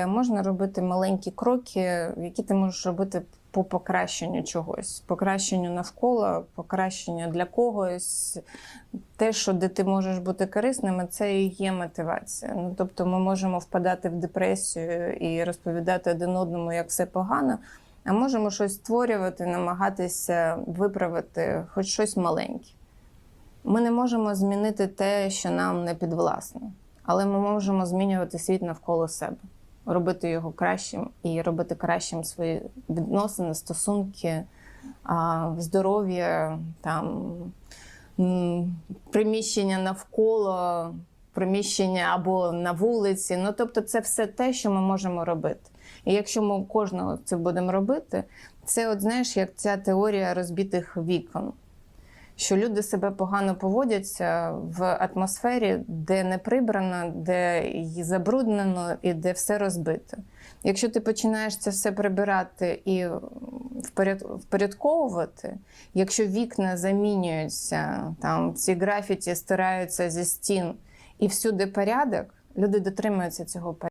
А можна робити маленькі кроки, які ти можеш робити по покращенню чогось, покращенню навколо, покращенню для когось. Те, що де ти можеш бути корисним, це і є мотивація. Ну тобто, ми можемо впадати в депресію і розповідати один одному, як все погано. А можемо щось створювати, намагатися виправити хоч щось маленьке. Ми не можемо змінити те, що нам не підвласно, але ми можемо змінювати світ навколо себе, робити його кращим і робити кращим свої відносини, стосунки, здоров'я, там, приміщення навколо, приміщення або на вулиці. Ну, тобто, це все те, що ми можемо робити. І якщо ми кожного це будемо робити, це, от знаєш, як ця теорія розбитих вікон що люди себе погано поводяться в атмосфері, де не прибрано, де забруднено і де все розбито. Якщо ти починаєш це все прибирати і впоряд- впорядковувати, якщо вікна замінюються, там ці графіті стираються зі стін і всюди порядок, люди дотримуються цього порядку.